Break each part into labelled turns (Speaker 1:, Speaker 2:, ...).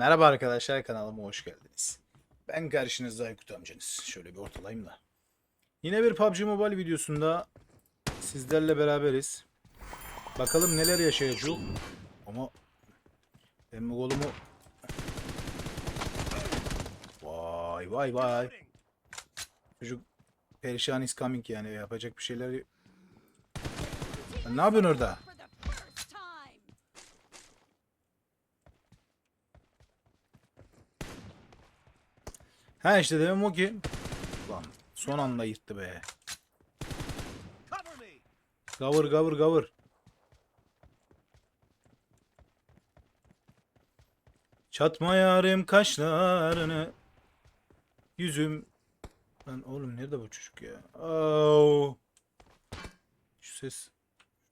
Speaker 1: Merhaba arkadaşlar kanalıma hoş geldiniz. Ben karşınızda Aykut amcanız. Şöyle bir ortalayayım da. Yine bir PUBG Mobile videosunda sizlerle beraberiz. Bakalım neler yaşayacak. Ama ben bu kolumu... Vay vay vay. Çocuk perişan is coming yani yapacak bir şeyler... Ne yapıyorsun orada? Ha işte demem o ki. Lan son anda yırttı be. Gavur gavur gavur. Çatma yarim kaşlarını. Yüzüm. Lan oğlum nerede bu çocuk ya? Oo. Şu ses.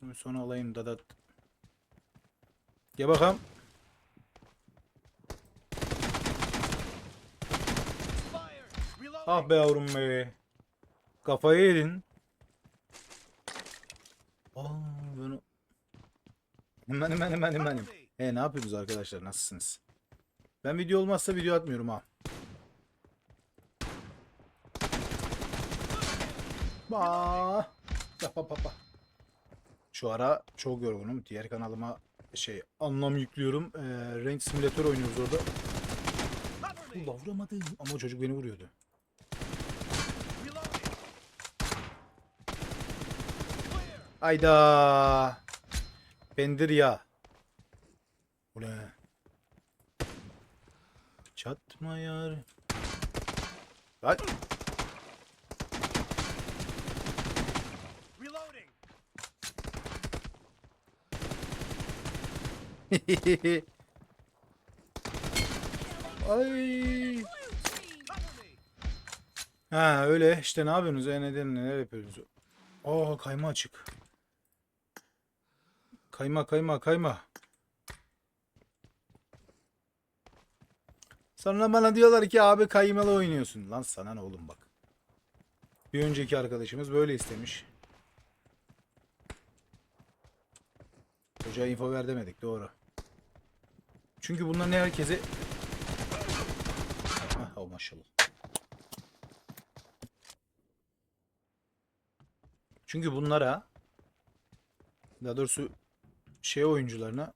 Speaker 1: Şunu sona alayım dadat. Gel bakalım.
Speaker 2: Fire! Reloading!
Speaker 1: Ah be yavrum be. Kafayı yedin. Aa bunu. Hemen hemen hemen hemen.
Speaker 2: Cover me!
Speaker 1: E ne yapıyorsunuz arkadaşlar? Nasılsınız? Ben video olmazsa video atmıyorum ha. Ba. Pa, pa, pa, pa. Şu ara çok yorgunum. Diğer kanalıma şey anlam yüklüyorum. Ee, Rank Simulator oynuyoruz orada. Ulan vuramadım ama çocuk beni vuruyordu.
Speaker 2: Reloading! Clear!
Speaker 1: Ayda. Bendir ya. Bu ne? Çatma yar. Lan. Ay. Ha öyle işte ne yapıyorsunuz? E neden neler yapıyorsunuz? Aa kayma açık. Kayma kayma kayma. Sonra bana diyorlar ki abi kaymalı oynuyorsun. Lan sana ne oğlum bak. Bir önceki arkadaşımız böyle istemiş. Çocuğa info ver demedik doğru. Çünkü bunlar ne herkese... Ah, oh maşallah. Çünkü bunlara daha doğrusu şey oyuncularına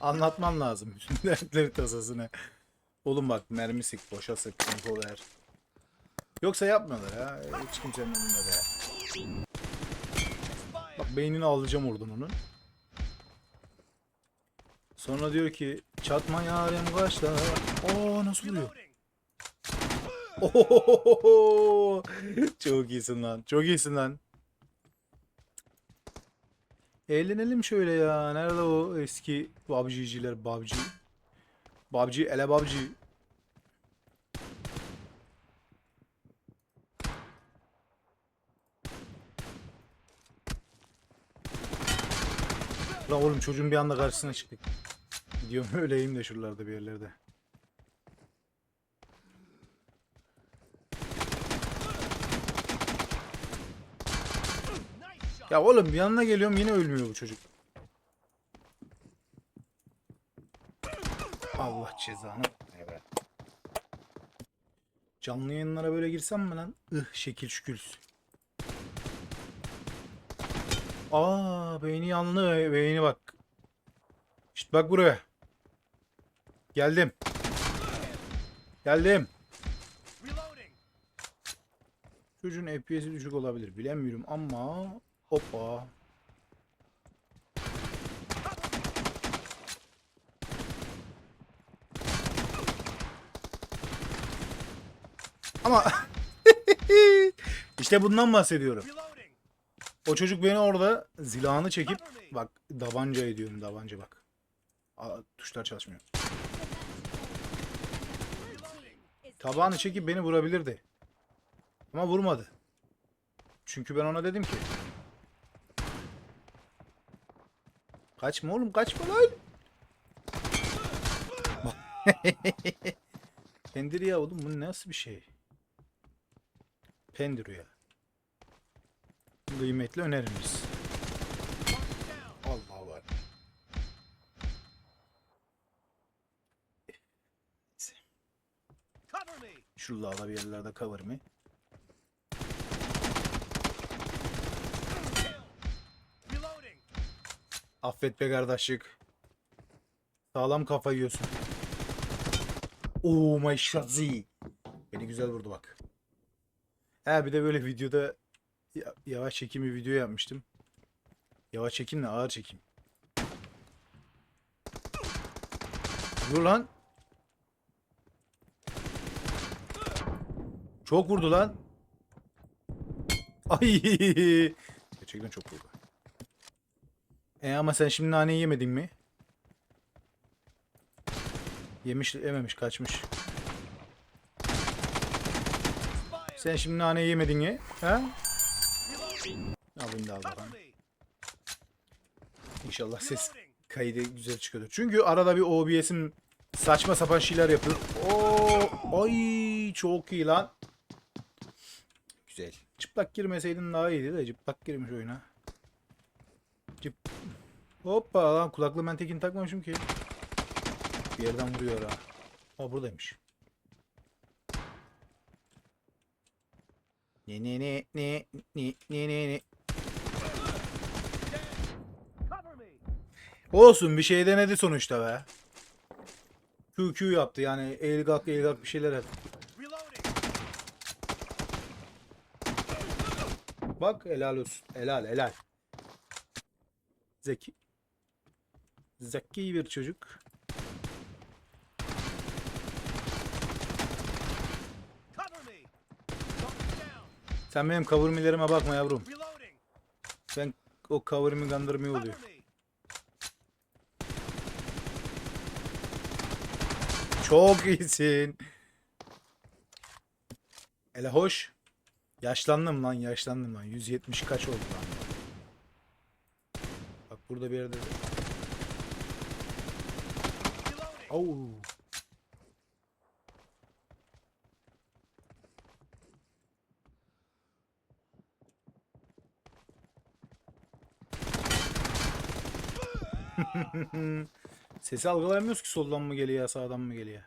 Speaker 1: anlatman lazım bütün dertleri tasasını. Oğlum bak mermi sık, boşa sık, ver. Yoksa yapmıyorlar ya. Hiç kimsenin değil.
Speaker 2: Fire!
Speaker 1: Bak beynini alacağım oradan onun. Sonra diyor ki çatma yarim kaçta. Oo nasıl vuruyor? Çok iyisin lan. Çok iyisin lan. Eğlenelim şöyle ya. Nerede o eski PUBG'ciler? PUBG. PUBG, ele PUBG. Lan oğlum çocuğun bir anda karşısına çıktık. Gidiyorum öyleyim de şuralarda bir yerlerde. Ya oğlum bir yanına geliyorum yine ölmüyor bu çocuk. Allah cezanı. Canlı yayınlara böyle girsem mi lan? Ih şekil şükül. Aa beyni yanlı beyni bak. İşte bak buraya. Geldim. Geldim. Çocuğun FPS'i düşük olabilir bilemiyorum ama hoppa. Ama işte bundan bahsediyorum. O çocuk beni orada zilağını çekip bak davanca ediyorum davanca bak. Aa, tuşlar çalışmıyor. Tabağını çekip beni vurabilirdi. Ama vurmadı. Çünkü ben ona dedim ki. Kaçma oğlum kaçma lan. Pendir ya oğlum bu nasıl bir şey? Pendir ya. Kıymetli önerimiz. Allah var. Şu lağla bir yerlerde cover
Speaker 2: me.
Speaker 1: Affet be kardeşlik. Sağlam kafa yiyorsun. Oo my şazi. Beni güzel vurdu bak. He bir de böyle videoda ya- yavaş çekim bir video yapmıştım. Yavaş çekimle ağır çekim. Dur lan. Çok vurdu lan. Ay. Gerçekten çok vurdu. E ama sen şimdi naneyi yemedin mi? Yemiş, yememiş, kaçmış. Sen şimdi naneyi yemedin? Ha?
Speaker 2: Reloading.
Speaker 1: Alayım da al. İnşallah ses kaydı güzel çıkıyordur. Çünkü arada bir OBS'im saçma sapan şeyler yapıyor. Oo, ay çok iyi lan. Güzel. Çıplak girmeseydin daha iyiydi de çıplak girmiş oyuna. Cıp. Hoppa lan kulaklığı ben tekin takmamışım ki. Bir yerden vuruyor ha. Aa buradaymış. Ne ne ne ne ne ne ne ne. Olsun bir şey denedi sonuçta be. QQ yaptı yani eğil kalk eğil kalk bir şeyler yaptı. Bak helal olsun. Helal helal. Zeki. Zeki bir çocuk. Sen benim kavurmilerime bakma yavrum. Ben o kavurmi gandırmıyor
Speaker 2: Cover
Speaker 1: oluyor. Çok iyisin. Hele hoş. Yaşlandım lan yaşlandım lan. 170 kaç oldu lan. Bak burada bir yerde. Au. Sesi algılayamıyoruz ki soldan mı geliyor sağdan mı geliyor.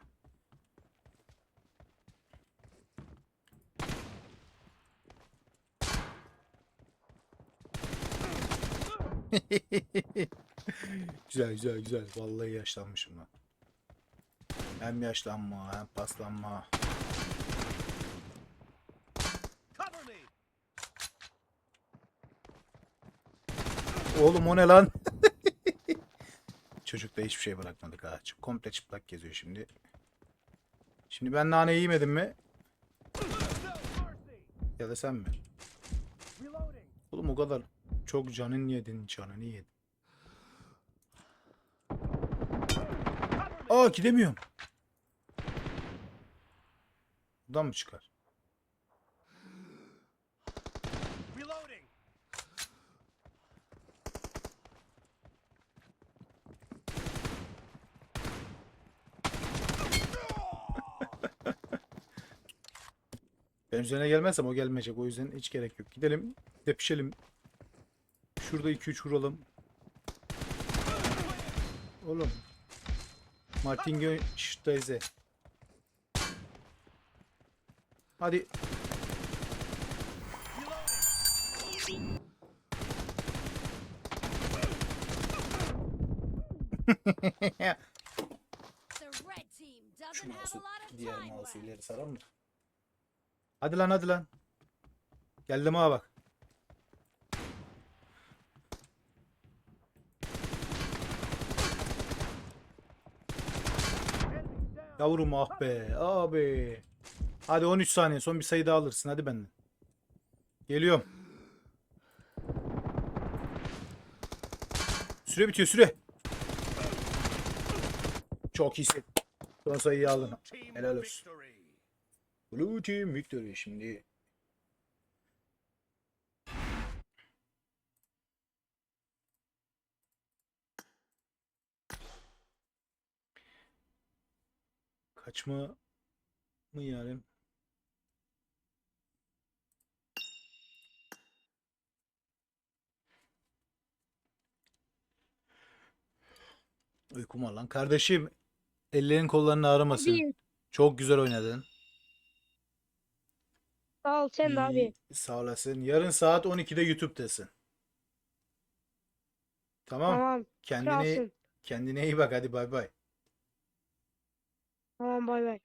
Speaker 1: güzel güzel güzel. Vallahi yaşlanmışım lan. Hem yaşlanma hem paslanma. Oğlum o ne lan? Çocukta hiçbir şey bırakmadık ha. Komple çıplak geziyor şimdi. Şimdi ben naneyi yemedim mi? Ya da sen mi? Oğlum o kadar çok canın yedin, canını yedin. Aa gidemiyorum. Buradan mı çıkar?
Speaker 2: Reloading.
Speaker 1: Ben üzerine gelmezsem o gelmeyecek. O yüzden hiç gerek yok. Gidelim. Depişelim. Şurada 2-3 vuralım. Oğlum. Martin Gö Steyze. Hadi. Şu mouse'u diğer mouse'u ileri sarar mı? Hadi lan hadi lan. Geldim ha bak. Yavrum ah be abi. Hadi 13 saniye son bir sayı daha alırsın hadi benden. Geliyorum. Süre bitiyor süre. Çok iyisin. Son sayıyı aldın. Helal olsun. Blue Team Victory şimdi. Kaçma mı yani? Uykum var lan. Kardeşim ellerin kolların ağrımasın. Çok güzel oynadın.
Speaker 3: Sağ ol sen de abi.
Speaker 1: Sağ olasın. Yarın saat 12'de YouTube'dasın. Tamam.
Speaker 3: Tamam.
Speaker 1: Kendine
Speaker 3: Kralsın.
Speaker 1: kendine iyi bak hadi bay bay.
Speaker 3: Tamam bay bay.